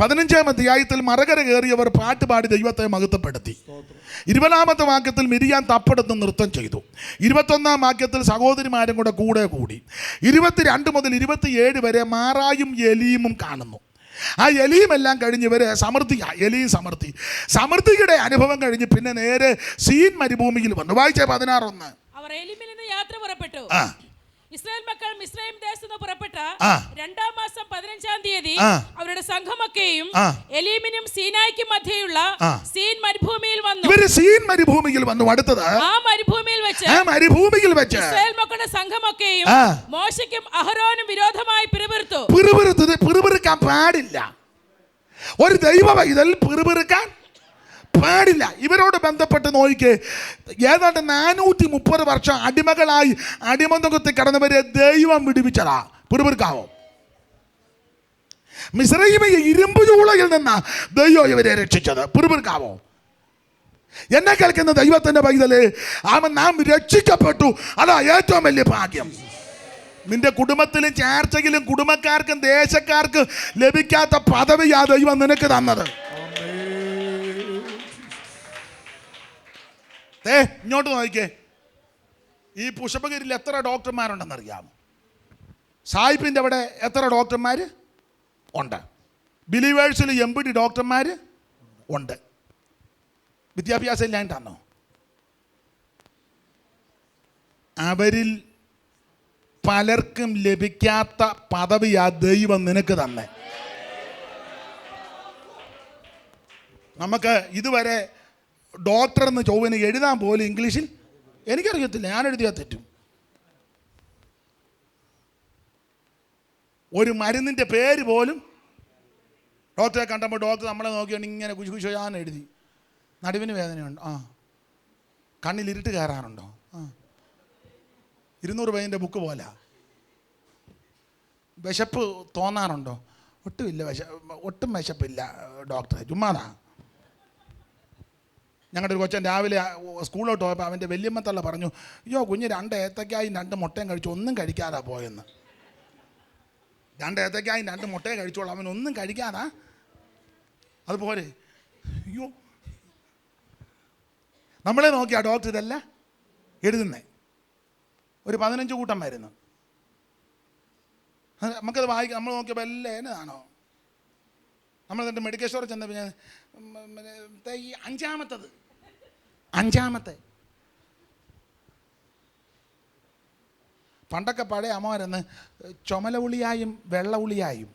പതിനഞ്ചാം അധ്യായത്തിൽ മറകര കയറിയവർ പാട്ടുപാടി ദൈവത്തെ മഹത്വപ്പെടുത്തി. ഇരുപതാമത്തെ വാക്യത്തിൽ മിരിയാൻ തപ്പെടുത്ത് നൃത്തം ചെയ്തു. ഇരുപത്തൊന്നാം വാക്യത്തിൽ സഹോദരിമാരും കൂടെ കൂടെ കൂടി. ഇരുപത്തിരണ്ട് മുതൽ ഇരുപത്തിയേഴ് വരെ മാറായും എലീമും കാണുന്നു. ആ എലിയും എല്ലാം കഴിഞ്ഞ് ഇവർ സമൃദ്ധി എലിയും സമൃദ്ധി. സമൃദ്ധിയുടെ അനുഭവം കഴിഞ്ഞ് പിന്നെ നേരെ സീൻ മരുഭൂമിയിൽ വന്നു. വായിച്ച പതിനാറൊന്ന്. അവർ യാത്ര പുറപ്പെട്ടു. ഇസ്രായേൽ മക്കൾ മിസ്രൈം ദേശത്ത് പുറപ്പെട്ട രണ്ടാം മാസം പതിനഞ്ചാം തീയതി. അവരുടെ സംഘമൊക്കെയും എലീമിനും സീനായ്ക്കും മധ്യയുള്ള സീൻ മരുഭൂമിയിൽ വന്നു. ഇവർ സീൻ മരുഭൂമിയിൽ വന്നു. അടുത്തത്? ആ മരുഭൂമിയിൽ വെച്ച് ആ മരുഭൂമിയിൽ വെച്ച്. ഇസ്രായേൽ മക്കളുടെ സംഘമൊക്കെയും. മോശയ്ക്കും അഹരോനും വിരോധമായി പിറുപിറുത്തു. പിറുപിറുത്തത് പിറുപിറുക്കാൻ പാടില്ല. ഒരു ദൈവ പൈതൽ പിറുപിറുക്കാൻ പാടില്ല. ഇവരോട് ബന്ധപ്പെട്ട് നോയിക്ക്. ഏതാണ്ട് നാനൂറ്റി മുപ്പത് വർഷം അടിമകളായി അടിമന്തുകത്തിൽ കടന്നവരെ ദൈവം വിടുവിച്ചതാ. പുരുപുരുക്കാവോ മിശ്രയിമയെ ഇരുമ്പ് ചൂളയിൽ നിന്ന് ദൈവം ഇവരെ രക്ഷിച്ചത്. പുരുപുരുക്കാവോ എന്നെ കേൾക്കുന്ന ദൈവത്തിന്റെ പൈതൽ അവൻ നാം രക്ഷിക്കപ്പെട്ടു. അതാ ഏറ്റവും വലിയ ഭാഗ്യം. നിന്റെ കുടുംബത്തിലും ചേർച്ചയിലും കുടുംബക്കാർക്കും ദേശക്കാർക്കും ലഭിക്കാത്ത പദവിയാ ദൈവം നിനക്ക് തന്നത്. ഏ ഇങ്ങോട്ട് നോക്കിക്കേ. ഈ പുഷ്പഗിരിയിൽ എത്ര ഡോക്ടർമാരുണ്ടെന്ന് അറിയാമോ സായിപ്പിന്റെ അവിടെ എത്ര ഡോക്ടർമാർ ഉണ്ട്. ബിലീവേഴ്സിൽ എൺപത് ഡോക്ടർമാർ ഉണ്ട്. വിദ്യാഭ്യാസം ഇല്ലാണ്ടാണോ അവരിൽ പലർക്കും ലഭിക്കാത്ത പദവിയാ ദൈവം നിനക്ക് തന്നെ. നമുക്ക് ഇതുവരെ ഡോക്ടർ എന്ന് ചൊവ്വന് എഴുതാൻ പോലും ഇംഗ്ലീഷിൽ എനിക്കറിയത്തില്ല. ഞാൻ എഴുതിയാൽ തെറ്റും. ഒരു മരുന്നിന്റെ പേര് പോലും ഡോക്ടറെ കണ്ടപ്പോൾ ഡോക്ടർ നമ്മളെ നോക്കിയാണ് ഇങ്ങനെ കുശു കുശു ഞാൻ എഴുതി. നടുവിന് വേദനയുണ്ട്. ആ. കണ്ണിലിരുട്ട് കയറാറുണ്ടോ? ആ. ഇരുന്നൂറ് പേജിന്റെ ബുക്ക് പോലെ. വിശപ്പ് തോന്നാറുണ്ടോ? ഒട്ടുമില്ല. വിശ ഒട്ടും വിശപ്പില്ല ഡോക്ടറെ. ചുമ്മാതാ. ഞങ്ങളുടെ ഒരു കൊച്ചൻ രാവിലെ സ്കൂളിലോട്ട് പോയപ്പോൾ അവന്റെ വല്യമ്മത്തള്ള പറഞ്ഞു അയ്യോ കുഞ്ഞ് രണ്ട് ഏത്തക്കായും രണ്ട് മുട്ടയും കഴിച്ചു ഒന്നും കഴിക്കാതാ പോയെന്ന്. രണ്ട് ഏത്തക്കായും രണ്ട് മുട്ടയും കഴിച്ചോളൂ അവൻ ഒന്നും കഴിക്കാതാ. അതുപോലെ അയ്യോ. നമ്മളെ നോക്കിയാ ഡോക്ടർ ഇതല്ല എഴുതുന്നേ. ഒരു പതിനഞ്ച് കൂട്ടം വരുന്നു. നമുക്കത് വായിക്കാം നമ്മൾ നോക്കിയപ്പോൾ എല്ലാം എന്നതാണോ? നമ്മൾ എന്നിട്ട് മെഡിക്കൽ സ്റ്റോറിൽ മറ്റേ ദേ ഈ അഞ്ചാമത്തത്. അഞ്ചാമത്തെ. പണ്ടൊക്കെ പഴയ അമ്മമാരെന്ന് ചുമല ഉളിയായും വെള്ള ഉളിയായും.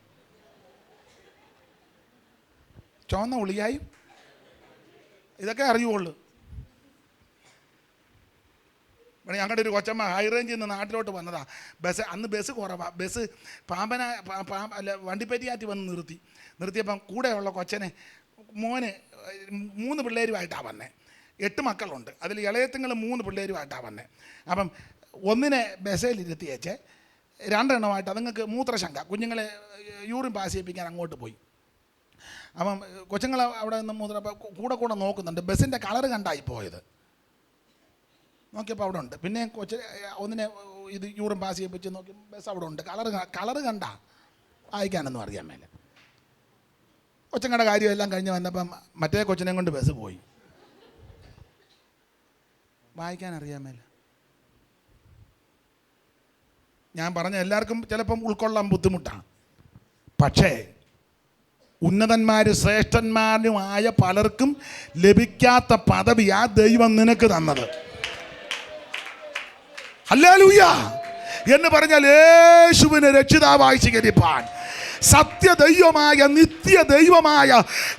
ചുവന്ന ഉളിയായും ഇതൊക്കെ അറിയുള്ളൂ ഇവിടെ ഞങ്ങളുടെ ഒരു കൊച്ചമ്മ ഹൈ റേഞ്ചിൽ നിന്ന് നാട്ടിലോട്ട് വന്നതാ. ബസ് അന്ന് ബസ് കുറവാ. ബസ് പാമ്പന അല്ല വണ്ടിപ്പറ്റിയാറ്റി വന്ന് നിർത്തി. നിർത്തിയപ്പം കൂടെയുള്ള കൊച്ചനെ മോനെ മൂന്ന് പിള്ളേരുമായിട്ടാണ് വന്നേ. എട്ട് മക്കളുണ്ട്. അതിൽ ഇളയത്തുങ്ങൾ മൂന്ന് പിള്ളേരുമായിട്ടാണ് വന്നേ. അപ്പം ഒന്നിനെ ബസ്സേലിരുത്തി വെച്ച് രണ്ടെണ്ണമായിട്ട് അതുങ്ങൾക്ക് മൂത്രശങ്ക കുഞ്ഞുങ്ങളെ യൂറിൻ പാസ് ചെയ്യിപ്പിക്കാൻ അങ്ങോട്ട് പോയി. അപ്പം കൊച്ചുങ്ങൾ അവിടെ നിന്ന് മൂത്ര കൂടെ കൂടെ നോക്കുന്നുണ്ട്. ബസ്സിന്റെ കളർ കണ്ടായി പോയത്. നോക്കിയപ്പോൾ അവിടെ ഉണ്ട്. പിന്നെ കൊച്ചി ഒന്നിനെ ഇത് യൂറും പാസ് ചെയ്യിപ്പിച്ച് നോക്കി ബസ് അവിടെ ഉണ്ട്. കളർ കളർ കണ്ട വായിക്കാനൊന്നും അറിയാൻ മേലെ. കൊച്ചങ്ങളുടെ കാര്യം എല്ലാം കഴിഞ്ഞ് വന്നപ്പം മറ്റേ കൊച്ചിനെ കൊണ്ട് ബസ് പോയി. വായിക്കാൻ അറിയാൻ മേല. ഞാൻ പറഞ്ഞ എല്ലാവർക്കും ചിലപ്പം ഉൾക്കൊള്ളാൻ ബുദ്ധിമുട്ടാണ് പക്ഷേ ഉന്നതന്മാർ ശ്രേഷ്ഠന്മാരുമായ പലർക്കും ലഭിക്കാത്ത പദവി ആ ദൈവം നിനക്ക് തന്നത്. ഹല്ലേലൂയ. എന്ന് പറഞ്ഞാൽ യേശുവിനെ രക്ഷിതാവായി സ്വീകരിപ്പാൻ. സത്യ ദൈവമായ നിത്യ ദൈവമായ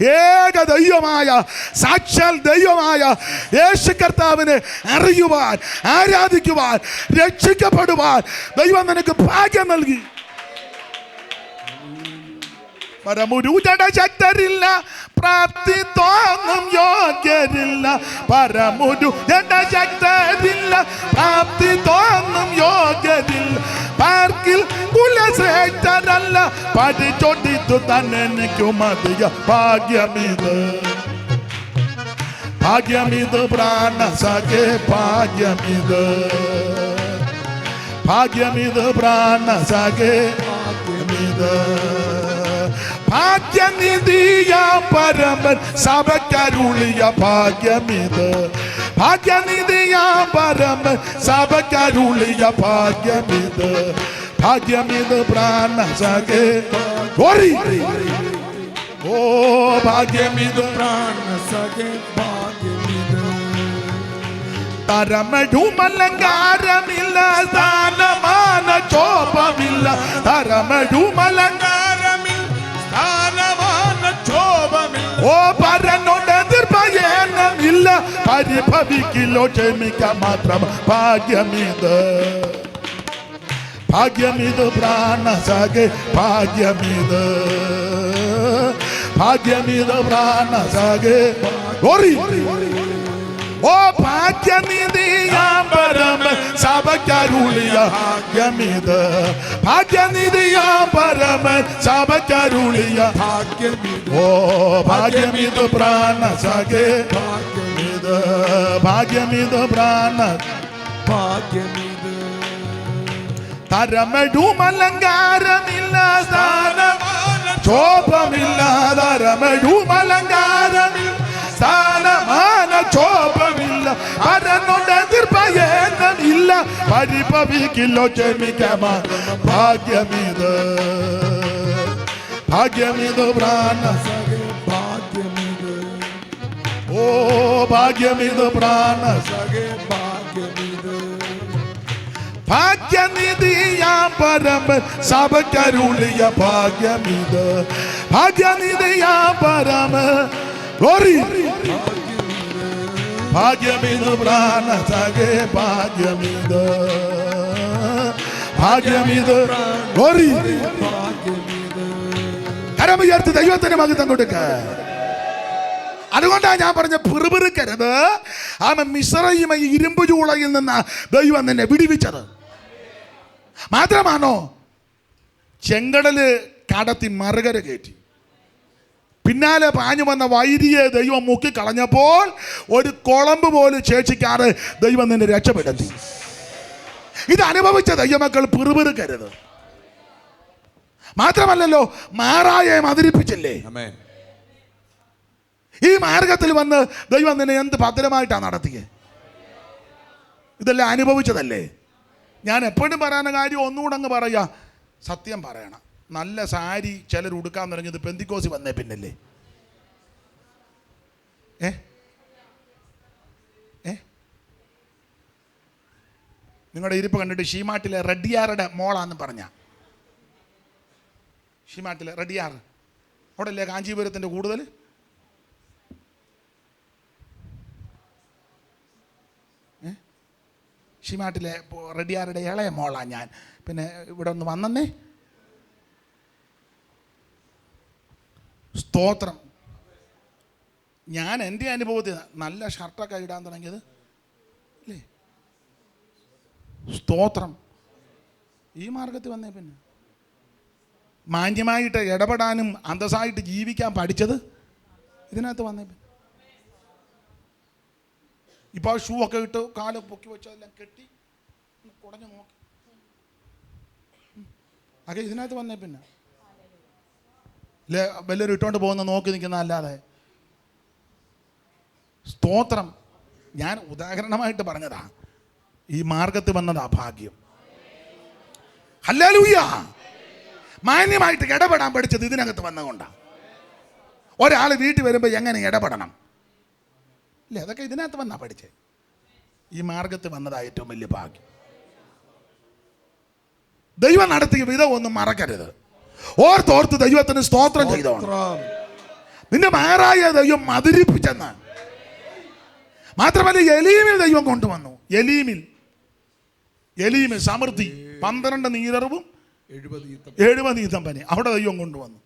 ഏക ദൈവമായ സാക്ഷാൽ ദൈവമായ യേശു കർത്താവിനെ അറിയുവാൻ ആരാധിക്കുവാൻ രക്ഷിക്കപ്പെടുവാൻ ദൈവം നിനക്ക് ഭാഗ്യം നൽകി. പരമുരു ശക്തരില്ല പ്രാപ്തി തോന്നും യോഗ്യരില്ല. പരമുരു ജട ശക്തരില്ല പ്രാപ്തി തോന്നും യോഗ്യരില്ല. പാർക്കിൽ കുലശ്രേഷ്ഠരല്ല പഠിച്ചോട്ടിത്തു തന്നെ എനിക്കും അധിക ഭാഗ്യമിത്. ഭാഗ്യമിത് പ്രാണസഖേ ഭാഗ്യമിത്. ഭാഗ്യമിത് പ്രാണസഖേ ഭാഗ്യമിത്. ഭാഗ്യനിധിയ പരമൻ സഭക്കരുളിയ ഭാഗ്യമിത്. ഭാഗ്യനിധിയ പരമൻ സഭക്കരുളിയ ഭാഗ്യമിത്. ഭാഗ്യമിത് പ്രാണ സഖേ ഗോറി ഓ ഭാഗ്യമിത് പ്രാണ സഖേ തരമഴുമലങ്കാരമില്ല സ്ഥാനമാന ചോപമില്ല തരമഴുമലങ്കാരമില്ല ഓ പരനോട് എതിർഭയനമില്ല പരിഭവിക്കില്ലോ ക്ഷമിക്കാൻ മാത്രം ഭാഗ്യമിത്. ഭാഗ്യമിത് പ്രാണസഖേ ഭാഗ്യമിത്. ഭാഗ്യമിത് പ്രാണസഖേ ഗോറി ഓ ഭാഗ്യനിധിയാം പരമ സഭക്കരുളിയ ഭാഗ്യമിത്. ഭാഗ്യനിധിയാം പരമ സഭക്കരുളിയ ഭാഗ്യമിത്. ഓ ഭാഗ്യമിത് പ്രാണസഖേ ഭാഗ്യമിത്. ഇത് ഭാഗ്യമിത് പ്രാണ ഭാഗ്യമിത്. തരമടുമലങ്കാരമില്ല സ്ഥാനം. ശോഭമില്ല തരമടുമലങ്കാരമില്ല സ്ഥാനമാന ശോഭമില്ല പരനോട് ഇല്ല. പരിഭവിക്കില്ലോ ക്ഷമിക്കാമ ഭാഗ്യമിത്. ഭാഗ്യമിത് പ്രാണ. ഭാഗ്യമിത് ഓ ഭാഗ്യമിത് പ്രാണ. ഭാഗ്യമിത് ഭാഗ്യനിധിയാം പരമ സഭക്കരുളിയ ഭാഗ്യമിത്. ഭാഗ്യനിധിയാം പരമ ഗോറി ഭാഗ്യമിത് പ്രാണ സഖേ ഭാഗ്യമിത്. ഭാഗ്യമിത്. ഗോറി. കരമുയർത്തി ദൈവത്തിന് മകിതം കൊടുക്ക. അതുകൊണ്ടാണ് ഞാൻ പറഞ്ഞ പിറുപിറുക്കരുത്. ആമ മിശ്രയും ഈ ഇരുമ്പ് ചൂളയിൽ നിന്ന് ദൈവം നിന്നെ വിടിവിച്ചത്. മാത്രമാണോ ചെങ്കടൽ കടത്തി മറുകര കയറ്റി. പിന്നാലെ പാഞ്ഞു വന്ന വൈരിയെ ദൈവം മുക്കി കളഞ്ഞപ്പോൾ ഒരു കുളമ്പ് പോലും ശേഷിക്കാതെ ദൈവം നിന്നെ രക്ഷപ്പെടുത്തി. ഇത് അനുഭവിച്ച ദൈവമക്കൾ പിറുപിറുക്കരുത്. മാത്രമല്ലല്ലോ മാറായെ മതിരിപ്പിച്ചില്ലേ ആമേൻ. ഈ മാർഗത്തിൽ വന്ന് ദൈവം നിന്നെ എന്ത് ഭദ്രമായിട്ടാണ് നടത്തിയത് ഇതെല്ലാം അനുഭവിച്ചതല്ലേ? ഞാൻ എപ്പോഴും പറയുന്ന കാര്യം ഒന്നുകൂടെ അങ്ങ് പറയാ സത്യം പറയണം. നല്ല സാരി ചിലർ ഉടുക്കാൻ തുടങ്ങിയത് പെന്തിക്കോസി വന്നേ പിന്നല്ലേ? ഏ? ഏ? നിങ്ങളുടെ ഇരിപ്പ് കണ്ടിട്ട് ഷീമാട്ടിലെ റെഡിയാറുടെ മോളാന്ന് പറഞ്ഞ. ഷീമാട്ടിലെ റെഡിയാർ അവിടെ അല്ലേ കാഞ്ചീപുരത്തിന്റെ കൂടുതൽ? ഷിമാട്ടിലെ റെഡിയാറുടെ ഇളയ മോളാണ് ഞാൻ. പിന്നെ ഇവിടെ ഒന്ന് വന്നേ സ്തോത്രം. ഞാൻ എന്റെ അനുഭവത്തിൽ നല്ല ഷർട്ടൊക്കെ ഇടാൻ തുടങ്ങിയത്. അല്ലേ സ്തോത്രം. ഈ മാർഗത്തിൽ വന്നേ പിന്നെ. മാന്യമായിട്ട് ഇടപെടാനും അന്തസ്സായിട്ട് ജീവിക്കാൻ പഠിച്ചത് ഇതിനകത്ത് വന്നേ പിന്നെ. ഇപ്പോൾ ഷൂ ഒക്കെ ഇട്ട് കാൽ പൊക്കി വെച്ച് അതെല്ലാം കെട്ടി കുടഞ്ഞു നോക്കി. അതെ ഇതിനകത്ത് വന്നേ പിന്നെ. അല്ലേ വല്ലവരും ഇട്ടുകൊണ്ട് പോകുന്ന നോക്കി നിൽക്കുന്ന അല്ലാതെ. സ്തോത്രം. ഞാൻ ഉദാഹരണമായിട്ട് പറഞ്ഞതാ. ഈ മാർഗത്തിൽ വന്നതാ ഭാഗ്യം. ഹല്ലേലൂയ. മാന്യമായിട്ട് ഇടപെടാൻ പഠിച്ചത് ഇതിനകത്ത് വന്നതുകൊണ്ടാണ് ഒരാൾ വീട്ടിൽ വരുമ്പോൾ എങ്ങനെ ഇടപെടണം? ഇല്ല അതൊക്കെ ഇതിനകത്ത് വന്നാ പഠിച്ചേ. ഈ മാർഗത്തിൽ വന്നതാ ഏറ്റവും വലിയ ഭാഗ്യം. ദൈവം നടത്തിയ വിധം ഒന്നും മറക്കരുത്. ഓർത്തോർത്ത് ദൈവത്തിന് സ്തോത്രം ചെയ്തോണം സ്തോത്രം. നിന്റെ മാറായ ദൈവം മതിരിപ്പിച്ചെന്ന് മാത്രമല്ല എലീമിൽ ദൈവം കൊണ്ടുവന്നു. എലീമിൽ. എലീമിൽ സമൃദ്ധി പന്ത്രണ്ട് നീരറിവും എഴുപത് ഈത്തം. പനി ഈത്തമ്പനി അവിടെ ദൈവം കൊണ്ടുവന്നു.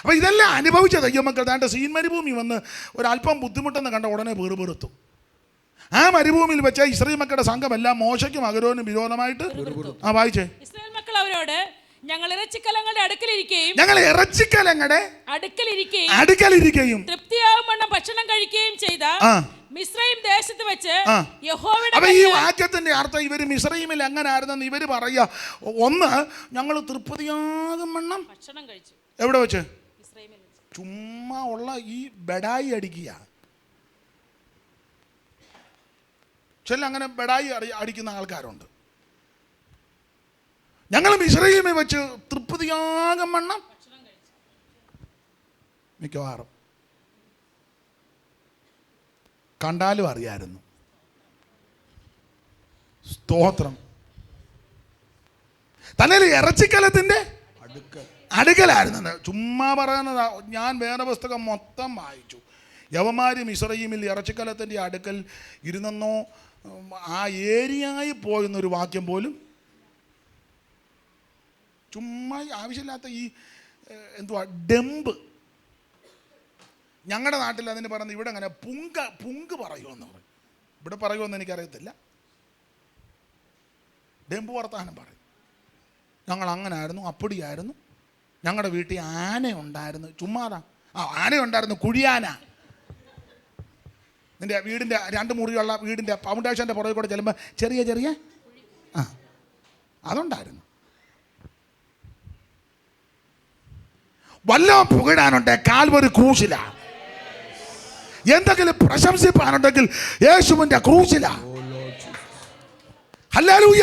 അപ്പൊ ഇതെല്ലാം അനുഭവിച്ച ദൈവമക്കൾ താണ്ട സീൻ മരുഭൂമി വന്ന് ഒരല്പം ബുദ്ധിമുട്ടെന്ന് കണ്ട ഉടനെ വീറുപെറുത്തു ആ മരുഭൂമിയിൽ വെച്ച ഇസ്രയേൽ മക്കളുടെ സംഘമെല്ലാം മോശയ്ക്കും അഗരോനും വിരോധമായിട്ട് ആ വായിച്ചേ. ഇസ്രായേൽ മക്കൾ അവരോട് ഞങ്ങൾ ഇറച്ചിക്കലങ്ങളുടെ അടുക്കലിരിക്കുകയും ഞങ്ങൾ ഇറച്ചിക്കലങ്ങളുടെ അടുക്കലിരിക്കുകയും അടുക്കലിരിക്കുകയും തൃപ്തിയാവും വണ്ണം ഭക്ഷണം കഴിക്കുകയും ചെയ്ത. മിശ്രയും ദേശത്ത് വെച്ച് അപ്പൊ ഈ വാക്യത്തിന്റെ അർത്ഥം ഇവർ മിശ്രയിമിൽ എങ്ങനെ ആയിരുന്നെന്ന് ഇവർ പറയുക. ഒന്ന് ഞങ്ങൾ തൃപ്തിയാകും വണ്ണം. ഭക്ഷണം കഴിച്ചു. എവിടെ വെച്ച്? ചുമ്മാ ഉള്ള ഈ ബെഡായി അടിക്കുക. ചില അങ്ങനെ ബെഡായി അടിക്കുന്ന ആൾക്കാരുണ്ട്. ഞങ്ങൾ മിശ്രയിമേ വെച്ച് തൃപ്തിയാകം വണ്ണം. മിക്കവാറും. കണ്ടാലും അറിയായിരുന്നു. സ്തോത്രം. തന്നെ ഇറച്ചിക്കലത്തിന്റെ അടുക്കൽ. അടുക്കലായിരുന്നു ചുമ്മാ പറയുന്നതാ ഞാൻ വേറെ പുസ്തകം മൊത്തം വായിച്ചു. യവമാരും ഇസ്രയീമിൽ ഇറച്ചിക്കലത്തിന്റെ അടുക്കൽ ഇരുന്നെന്നോ ഉം, ആ ഏരിയായി പോയെന്നൊരു വാക്യം പോലും ചുമ്മാ ആവശ്യമില്ലാത്ത ഈ എന്തുവാ ഡെമ്പ്. ഞങ്ങളുടെ നാട്ടിൽ അതിന് പറയുന്നത് ഇവിടെ അങ്ങനെ പുങ്ക പുങ്ക് പറയുമെന്ന് പറയും. ഇവിടെ പറയുമെന്ന് എനിക്കറിയത്തില്ല. ഡെമ്പ് വർത്താനം പറയും. ഞങ്ങൾ അങ്ങനെ ആയിരുന്നു അപ്പടിയായിരുന്നു. ഞങ്ങളുടെ വീട്ടിൽ ആന ഉണ്ടായിരുന്നു ചുമ്മാതാ. ആ ആന ഉണ്ടായിരുന്നു കുഴിയാന. നിന്റെ വീടിന്റെ രണ്ട് മുറിയുള്ള വീടിന്റെ ഫൗണ്ടേഷന്റെ പുറകെ കൂടെ ചെല്ലുമ്പോൾ ചെറിയ ചെറിയ ആ അതുണ്ടായിരുന്നു. വല്ല പുകഴാനുണ്ട് കാൽവരി ക്രൂശില. എന്തെങ്കിലും പ്രശംസിപ്പാനുണ്ടെങ്കിൽ യേശുവിന്റെ ക്രൂശില. ഹല്ലേലൂയ.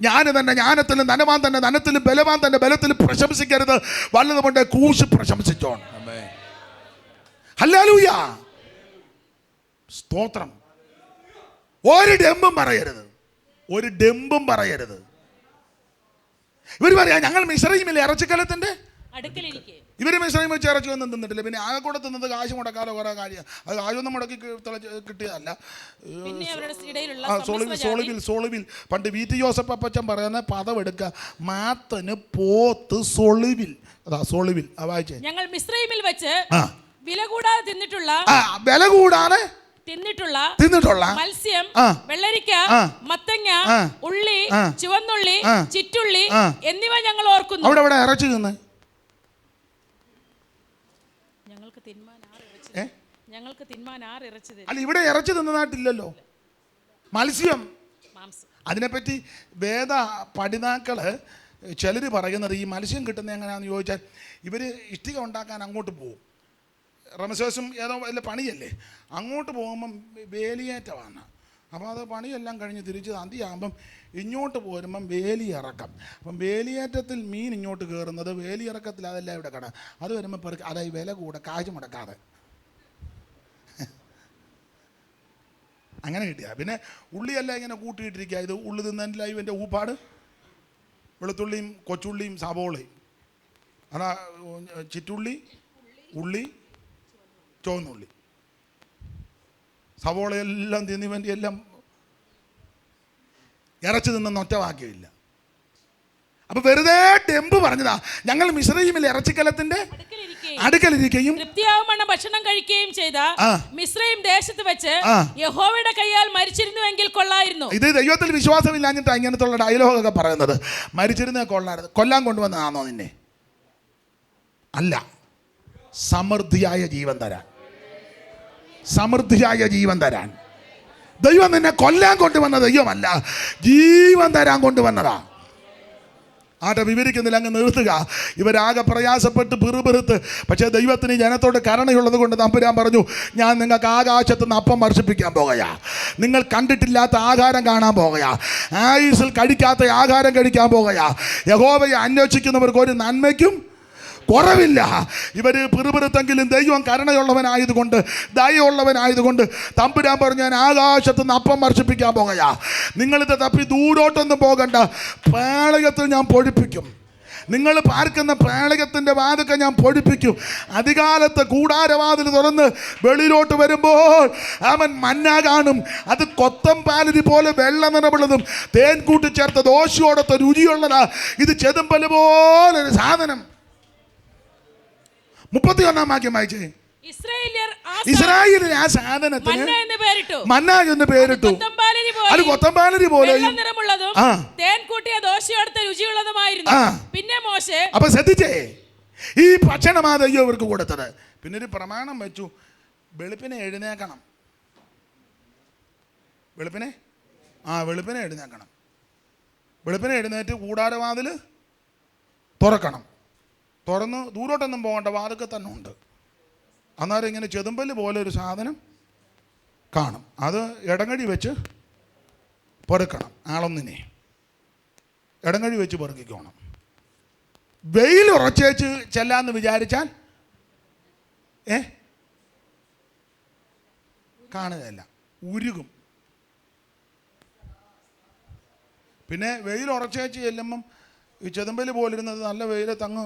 ഞാൻ തന്നെ ജ്ഞാനത്തിലും ധനവാൻ തന്നെ ധനത്തിലും ബലവാൻ തന്നെ ബലത്തിലും പ്രശംസിക്കരുത്. വല്ലതുകൊണ്ട് ക്രൂശ് പ്രശംസിച്ചോൺ. ആമേൻ. ഹല്ലേലൂയ. സ്തോത്രം. ഒരു ഡെമ്പും പറയരുത്. ഒരു ഡെമ്പും പറയരുത്. ഇവർ പറയാ ഞങ്ങൾ മിശ്രയിമില്ല ഇറച്ചിക്കലത്തിന്റെ ഇവർ മിശ്രയും വെച്ച് ഇറച്ചി ഒന്നും തിന്നിട്ടില്ല. പിന്നെ ആകെ കൂടെ തിന്നത് കാശ് മുടക്കാലോ കുറേ കാര്യം അത് കാശൊന്നും മുടക്കി കിട്ടിയതല്ല. സോളിവിൽ സോളിവിൽ സോളിവിൽ. പണ്ട് വി. ടി. ജോസഫ് അപ്പച്ചൻ പറയുന്ന പദം എടുക്കുക മാത്തന് പോത്ത് സോളിവിൽ. അതാ സോളിവിൽ. ആ വായിച്ചേ. ഞങ്ങൾ മിശ്രീമിൽ വെച്ച് വില കൂടാതെ തിന്നിട്ടുള്ള വില കൂടാതെ തിന്നിട്ടുള്ള തിന്നിട്ടുള്ള മത്സ്യം വെള്ളരിക്ക മത്തങ്ങ ഉള്ളി. ചുവന്നുള്ളി. ചിറ്റുള്ളി എന്നിവ ഞങ്ങൾ ഓർക്കുന്നു. അവിടെ അവിടെ ഇറച്ചി തിന്ന് ഞങ്ങൾക്ക് തിന്മാൻ ആറ് ഇറച്ചി ഏ? ഞങ്ങൾക്ക് തിന്മാൻ ആറ് ഇറച്ചി തരും. അല്ല ഇവിടെ ഇറച്ചി തിന്നതായിട്ടില്ലല്ലോ മത്സ്യം. മാംസം. അതിനെപ്പറ്റി വേദ പഠിതാക്കൾ ചിലർ പറയുന്നത് ഈ മത്സ്യം കിട്ടുന്ന എങ്ങനെയാണെന്ന് ചോദിച്ചാൽ ഇവർ ഇഷ്ടിക ഉണ്ടാക്കാൻ അങ്ങോട്ട് പോകും റമസേസും ഏതോ വല്ല പണിയല്ലേ? അങ്ങോട്ട് പോകുമ്പം വേലിയേറ്റമാണ്. അപ്പോൾ അത് പണിയെല്ലാം കഴിഞ്ഞ് തിരിച്ച് അന്തിയാകുമ്പം ഇങ്ങോട്ട് പോരുമ്പം വേലിയിറക്കം. അപ്പം വേലിയേറ്റത്തിൽ മീൻ ഇങ്ങോട്ട് കയറുന്നത് വേലിയിറക്കത്തിൽ അതെല്ലാം ഇവിടെ കട അത് വരുമ്പോൾ പെറുക്ക അതായി വില കൂടെ കാശ് മുടക്കാതെ. അങ്ങനെ കിട്ടിയ. പിന്നെ ഉള്ളിയല്ല ഇങ്ങനെ കൂട്ടിയിട്ടിരിക്കുക ഇത് ഉള്ളി തിന്നതിന്റെ ഇവന്റെ ഊപ്പാട്? വെളുത്തുള്ളിയും കൊച്ചുള്ളിയും സവോളയും. അതാ ചിറ്റുള്ളി ഉള്ളി ചുവന്നുള്ളി. സവോളയെല്ലാം തിന്നിവന്റെ എല്ലാം ഇറച്ചി തിന്നുന്ന ഒറ്റ വാക്യമില്ല അപ്പൊ വെറുതെ ടെമ്പ് പറഞ്ഞതാ. ഞങ്ങൾ മിശ്രീമിൽ ഇറച്ചിക്കലത്തിന്റെ അടുക്കലിരിക്കെ അടുക്കലിരിക്കുകയും തൃപ്തിയാവുമണ്ണം ഭക്ഷണം കഴിക്കുകയും ചെയ്ത. മിശ്രയും ദേശത്ത് വെച്ച് യഹോവയുടെ കൈയാൽ മരിച്ചിരുന്നുവെങ്കിൽ കൊള്ളായിരുന്നു. ഇത് ദൈവത്തിൽ വിശ്വാസമില്ലാഞ്ഞിട്ട് ഇങ്ങനത്തുള്ള ഡയലോഗൊക്കെ പറയുന്നത്. മരിച്ചിരുന്ന കൊള്ളായിരുന്നു. കൊല്ലാൻ കൊണ്ടുവന്നതാണോ നിന്നെ? അല്ല. സമൃദ്ധിയായ ജീവൻ തരാൻ. സമൃദ്ധിയായ ജീവൻ തരാൻ. ദൈവം നിന്നെ കൊല്ലാൻ കൊണ്ടുവന്ന ദൈവമല്ല ജീവൻ തരാൻ കൊണ്ടുവന്നതാ. ആട്ടെ വിവരിക്കുന്നില്ല അങ്ങ് നിർത്തുക. ഇവരാകെ പ്രയാസപ്പെട്ട് പിറുപിറുത്ത്. പക്ഷേ ദൈവത്തിന് ജനത്തോട് കരുണയുള്ളത് കൊണ്ട് തമ്പുരാൻ പറഞ്ഞു ഞാൻ നിങ്ങൾക്ക് ആകാശത്ത് നിന്ന് അപ്പം വർഷിപ്പിക്കാൻ പോകയാ. നിങ്ങൾ കണ്ടിട്ടില്ലാത്ത ആഹാരം കാണാൻ പോകയാ. ആയുസിൽ കഴിക്കാത്ത ആഹാരം കഴിക്കാൻ പോകയാ. യഹോവയെ അന്വേഷിക്കുന്നവർക്ക് ഒരു നന്മയ്ക്കും കുറവില്ല. ഇവർ പിറുപിറുത്തെങ്കിലും ദൈവം കരുണയുള്ളവനായതുകൊണ്ട് ദയുള്ളവനായതുകൊണ്ട് തമ്പുരാൻ പറഞ്ഞു ഞാൻ ആകാശത്ത് നിന്ന് അപ്പം വർഷിപ്പിക്കാൻ പോകയാ നിങ്ങളിത് തപ്പി ദൂരോട്ടൊന്നും പോകണ്ട. പാളയത്തിൽ ഞാൻ പൊഴിപ്പിക്കും. നിങ്ങൾ പാർക്കുന്ന പാളയത്തിന്റെ വാതൊക്കെ ഞാൻ പൊഴിപ്പിക്കും. അധികാലത്ത് കൂടാരവാതിൽ തുറന്ന് വെളിയിലോട്ട് വരുമ്പോൾ അവൻ മന്ന കാണും. അത് കൊത്തം പാലരി പോലെ വെള്ള നിറമുള്ളതും തേൻ കൂട്ടി ദോശയോടൊത്ത രുചിയുള്ളതാ. ഇത് ചെതുമ്പൽ പോലൊരു സാധനം. മുപ്പത്തി ഒന്നാം വാക്യം വായിച്ചേ. ഇസ്രായേലിൽ ആ സാധനത്തിന് മന്ന എന്ന് പേരിട്ടു. അത് കൊത്തമ്പാലരി പോലെ കൊത്തമ്പാലരി നിറമുള്ളതും ആ. തേൻ കൂട്ടിയ ദോശയോടത്തെ രുചിയുള്ളതുമായിരുന്നു. പിന്നെ മോശെ അപ്പൊ ശ്രദ്ധിച്ചേ. ഈ ഭക്ഷണമാ ദൈവം ഇവർക്ക് കൊടുത്തത്. പിന്നെ ഒരു പ്രമാണം വെച്ചു. വെളുപ്പിനെ എഴുന്നേക്കണം വെളുപ്പിനെ? ആ വെളുപ്പിനെ എഴുന്നേക്കണം വെളുപ്പിനെ എഴുന്നേറ്റ് കൂടാരവാതിൽ തുറക്കണം. തുറന്ന് ദൂരോട്ടൊന്നും പോകേണ്ട വാതൊക്കെ തന്നെ ഉണ്ട്. അന്നേരം ഇങ്ങനെ ചെതുമ്പൽ പോലെ ഒരു സാധനം കാണും. അത് ഇടങ്ങഴി വെച്ച് പെറുക്കണം ആളൊന്നിനെ. ഇടങ്ങഴി വെച്ച് പെറുക്കിക്കോണം. വെയിൽ ഉറച്ചേച്ച് ചെല്ലാന്ന് വിചാരിച്ചാൽ ഏ? കാണുകയല്ല ഉരുകും. പിന്നെ വെയിൽ ഉറച്ചേച്ച് ചെല്ലുമ്പം ഈ ചെതുമ്പൽ പോലിരുന്നത് നല്ല വെയിലത്ത് അങ്ങ്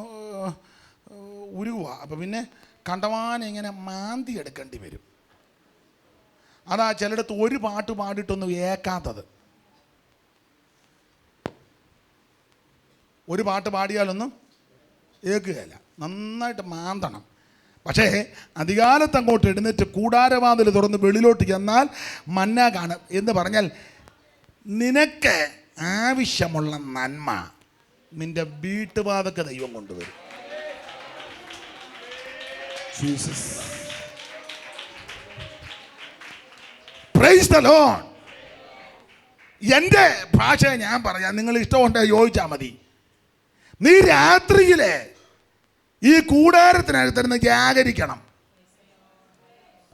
ഉരുകുക അപ്പം പിന്നെ കണ്ടവാൻ ഇങ്ങനെ മാന്തി എടുക്കേണ്ടി വരും. അതാ ചിലയിടത്ത് ഒരു പാട്ട് പാടിയിട്ടൊന്നും ഏക്കാത്തത്. ഒരു പാട്ട് പാടിയാലൊന്നും ഏക്കുകയില്ല. നന്നായിട്ട് മാന്തണം. പക്ഷേ അധികാലത്ത് അങ്ങോട്ട് എഴുന്നേറ്റ് കൂടാരവാതിൽ തുറന്ന് വെളിയിലോട്ട് ചെന്നാൽ മന്ന കാണും. എന്ന് പറഞ്ഞാൽ നിനക്ക് ആവശ്യമുള്ള നന്മ. നിന്റെ വീട്ടുപാതക്ക് ദൈവം കൊണ്ടുവരും. ജീസസ് പ്രൈസ് ദ എന്റെ ഭാഷ ഞാൻ പറയാം. നിങ്ങൾ ഇഷ്ടമുണ്ട് ചോദിച്ചാൽ മതി. നീ രാത്രിയിലെ ഈ കൂടാരത്തിനകത്തിരുന്ന് ജാഗരിക്കണം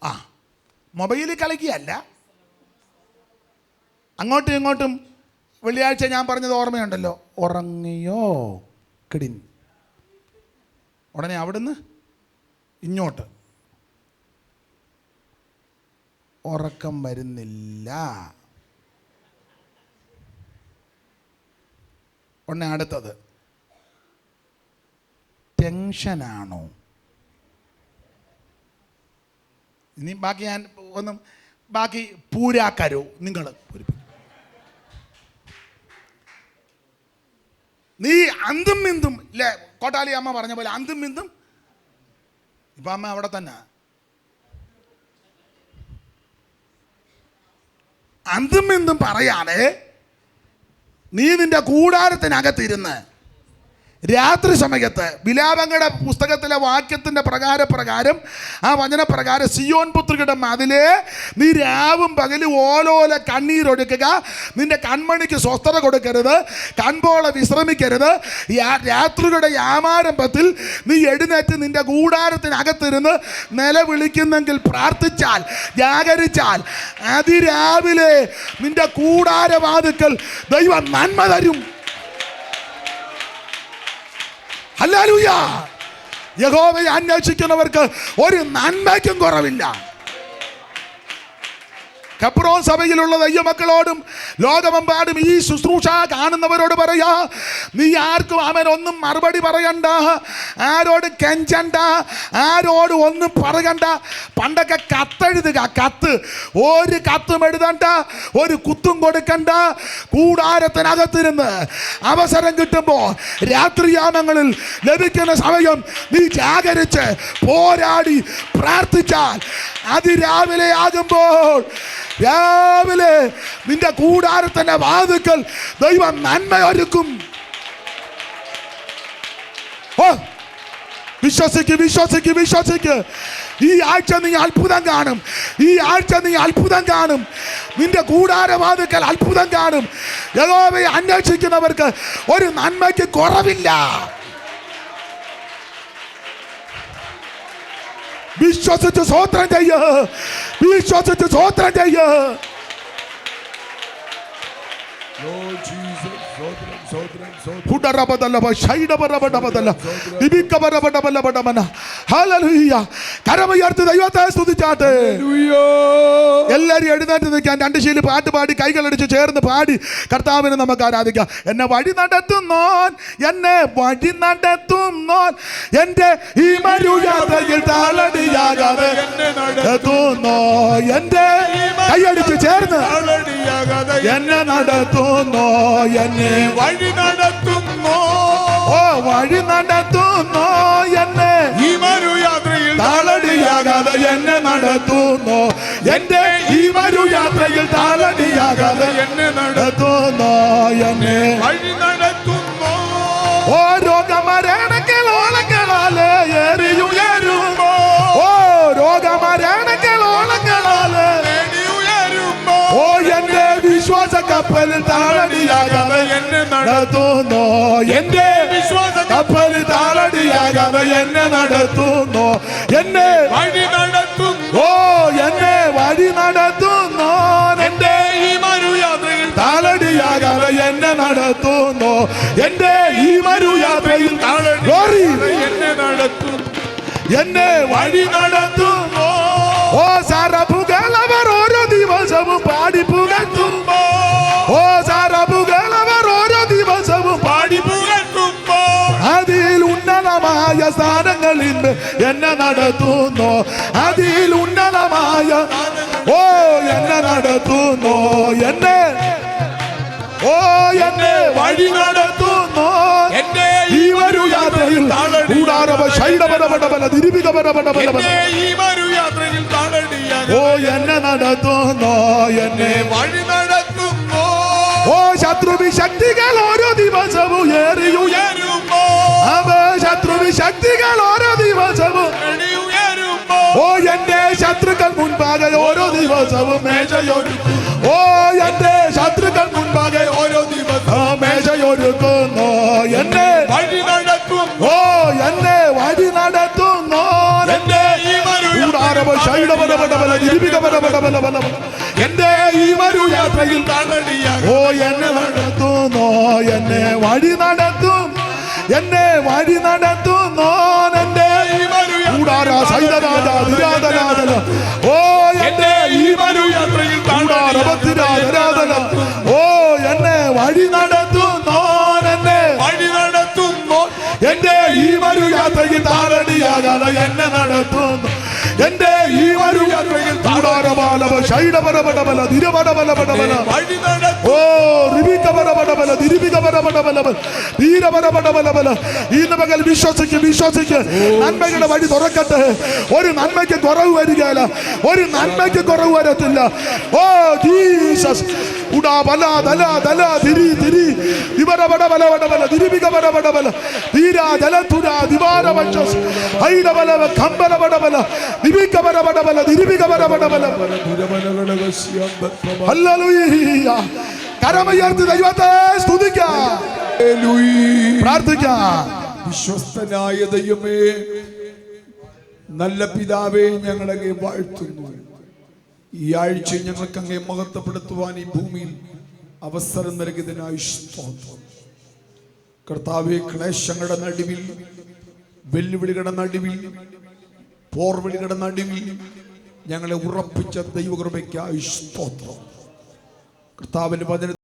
ആ മൊബൈലിൽ കളിക്കുകയല്ല. അങ്ങോട്ടും ഇങ്ങോട്ടും വെള്ളിയാഴ്ച ഞാൻ പറഞ്ഞത് ഓർമ്മയുണ്ടല്ലോ. ഉറങ്ങിയോ? കിടിൻ. ഉടനെ അവിടുന്ന് ഇങ്ങോട്ട്. ഉറക്കം വരുന്നില്ല. ഉടനെ അടുത്തത്. ടെൻഷനാണോ? ഇനി ബാക്കി ഞാൻ ഒന്നും ബാക്കി പൂരാക്കരോ നിങ്ങൾ നീ അന്തും മിന്തും ഇല്ലേ? കോട്ടാലി അമ്മ പറഞ്ഞ പോലെ അന്തും മിന്തും. ഇപ്പൊ അമ്മ അവിടെ തന്നെ. അന്തും മിന്തും പറയാതെ നീ നിന്റെ കൂടാരത്തിനകത്തിരുന്ന് രാത്രി സമയത്ത് വിലാപങ്ങളുടെ പുസ്തകത്തിലെ വാക്യത്തിന്റെ പ്രകാര പ്രകാരം ആ വചനപ്രകാരം സിയോൻ പുത്രികയുടെ മതിൽ നീ രാവും പകലും ഓലോല കണ്ണീരൊടുക്കുക നിന്റെ കൺമണിക്ക് സ്വസ്ഥത കൊടുക്കരുത് കൺപോള വിശ്രമിക്കരുത്. രാത്രികളുടെ യാമാരംഭത്തിൽ നീ എഴുന്നേറ്റ് നിന്റെ കൂടാരത്തിനകത്തിരുന്ന് നിലവിളിക്കുന്നെങ്കിൽ പ്രാർത്ഥിച്ചാൽ ജാഗരിച്ചാൽ അതിരാവിലെ നിന്റെ കൂടാരവാതുക്കൾ ദൈവം നന്മ തരും. ഹല്ലേലൂയ യഹോവയെ അന്വേഷിക്കുന്നവർക്ക് ഒരു നന്മയ്ക്കും കുറവില്ല. കപ്രോൻ സഭയിലുള്ള ദൈവമക്കളോടും ലോകമെമ്പാടും ഈ ശുശ്രൂഷ കാണുന്നവരോട് പറയാ നീ ആർക്കും അവൻ ഒന്നും മറുപടി പറയണ്ട. ആരോട് കെഞ്ചണ്ട. ആരോട് ഒന്നും പറയണ്ട. പണ്ടൊക്കെ കത്തെഴുതുക. കത്ത്. ഒരു കത്തും എഴുതണ്ട. ഒരു കുത്തും കൊടുക്കണ്ട. കൂടാരത്തിനകത്തിരുന്ന് അവസരം കിട്ടുമ്പോൾ രാത്രിയാമങ്ങളിൽ ലഭിക്കുന്ന സമയം നീ ജാഗരിച്ച് പോരാടി പ്രാർത്ഥിച്ചാൽ അതിരാവിലെ ആകുമ്പോൾ രാവിലെ നിന്റെ കൂടാരത്തിന്റെ വാതുക്കൾ ദൈവം നന്മ ഒരുക്കും. വിശ്വസിക്ക് വിശ്വസിക്ക് വിശ്വസിക്ക്. ഈ ആഴ്ച നീ അത്ഭുതം കാണും. ഈ ആഴ്ച നീ അത്ഭുതം കാണും. നിന്റെ കൂടാരവാതുക്കൾ അത്ഭുതം കാണും. യഹോവയെ അന്വേഷിക്കുന്നവർക്ക് ഒരു നന്മയ്ക്ക് കുറവില്ല. വിശ്വസിച്ച് സ്വോത്രം ചെയ്യ. വിശ്വസിച്ച് സ്വോത്രം ചെയ്യ. Lord കരമുയർത്തി ദൈവത്തെ സ്തുതിച്ചാട്ടെ. എല്ലാവരും എഴുന്നേറ്റ് നിൽക്കാൻ രണ്ട് ശീലി പാട്ട് പാടി കൈകളടിച്ച് ചേർന്ന് പാടി കർത്താവിനെ നമുക്ക് ആരാധിക്കാം. എന്നെ വഴി നടത്തുന്നോൻ എന്നെ വഴി നടത്തുന്നോൻ എന്റെ ഈ മരുയാത്രയിൽ താളടിയാകാതെ. നടത്തുന്നോ എന്റെ കൈയടിച്ച് ചേർന്ന്. എന്നെ നടത്തുന്നോ എന്നെ? വഴി നടത്തുന്നു? ഓ വഴി നടത്തുന്നോ എന്നെ? ഈ മരു യാത്രയിൽ താളടിയാകാതെ എന്നെ നടത്തുന്നു? എന്റെ ഈ മരു യാത്രയിൽ താളടിയാകാതെ എന്നെ നട നടത്തുന്നു എന്നെ? വഴി നടത്തുന്നു? ഓ രോഗമരണങ്ങൾ ഓളങ്ങളാൽ ഏറിയുയരുമ്പോ കപ്പലിൽ താളടിയാകാതെ എന്നെ നട നടത്തുന്നു. എന്റെ വിശ്വാസം കപ്പലിൽ താളടിയാകാതെ എന്നെ നടത്തുന്നു. എന്നെ വഴി നടത്തുന്നു. ഓ എന്നെ വഴി നടത്തുന്നു. എന്റെ ഈ മരുയാത്രയിൽ താളടിയാകാതെ എന്നെ നടത്തുന്നു. എന്റെ ഈ മരുയാത്രയിൽ താളടി എന്നെ നടത്തുന്നു. എന്നെ വഴി നടത്തുന്നു. ഓ സാറപ്പുകളവർ ഓരോ ദിവസവും പാടി പുകഴ്ത്തും. സ്ഥാനങ്ങളിൽ എന്നെ നടത്തുന്നു. അതിൽ ഉന്നതമായ ഓ എന്നെ നടത്തുന്നു. എന്നെ ഓ എന്നെ വഴി നടത്തുന്നു. എന്നെ ഈ ഒരു യാത്രയിൽ കൂടാരവ ശൈലപരപടപല ദിരിപികപരപടപല എന്നെ ഈ മരുയാത്രയിൽ താളടിയാൻ ഓ എന്നെ നടത്തുന്നു. എന്നെ വഴി നടത്തുന്നു. ഓ ശത്രുവി ശക്തികൾ ഓരോ ദിവസവും ഏറിയു ഉയരുമ്പോ അവ ശത്രുവി ശക്തികൾ ഓരോ ദിവസവും. ഓ എന്റെ ശത്രുക്കൾ മുൻപാകെ ഓരോ ദിവസവും മേശയൊരുക്കും ഓ എന്റെ ശത്രുക്കൾ മുൻപാകെ ഓരോ ദിവസവും മേശയൊരുക്കുന്നു എന്നെ വഴി നടത്തും ഓ എന്നെ വഴി നടത്തുന്നു. എന്റെ എന്റെ ഈ മരു യാത്രയിൽ ഓ എന്നെ നടത്തുന്നു. എന്നെ വഴി നടത്തും. എന്നെ വഴി നടത്തുന്നു താരടിയാകാതെ എന്നെ നടത്തുന്നു എന്റെ ഈ ഒരു യാത്രയിൽ കൂടാരബാലവ ശൈലപരപടബല തിരുപടബലപടബല ഓ റിബിക്കപരപടബല ദിരിബികപരപടബല ധീരപരപടബലബല ഇന്ന് പകൽ വിശ്വസിക്ക് വിശ്വസിക്ക്. നന്മകളുടെ വഴി തുറക്കട്ടെ. ഒരു നന്മയ്ക്ക് കുറവ് വരികയില്ല. ഒരു നന്മയ്ക്ക് കുറവ് വരത്തില്ല. Oh Jesus. ഉടാ ബല ദല ദല ദിരി ദിരി ദിവരപട ബല ധീരാ ദലതുര ദിവാര വഞ്ചസ് ഹൈഡ ബല കമ്പല ദൈവത്തെ സ്തുതിക്കാം. വിശ്വസ്തനായ ദൈവമേ നല്ല പിതാവേ ഞങ്ങളെ വാഴ്ത്തുന്നു. ഈ ആഴ്ച ഞങ്ങൾക്ക് അങ്ങേ മഹത്വപ്പെടുത്തുവാൻ ഈ ഭൂമിയിൽ അവസരം നൽകിയതിനായി കർത്താവെ ക്ലേശങ്ങളുടെ നടുവിൽ വെല്ലുവിളികളുടെ നടുവിൽ പോർവിളികളുടെ നടുവിൽ ഞങ്ങളെ ഉറപ്പിച്ച ദൈവകൃപയ്ക്കായി സ്തോത്രം. കർത്താവിന്റെ വചന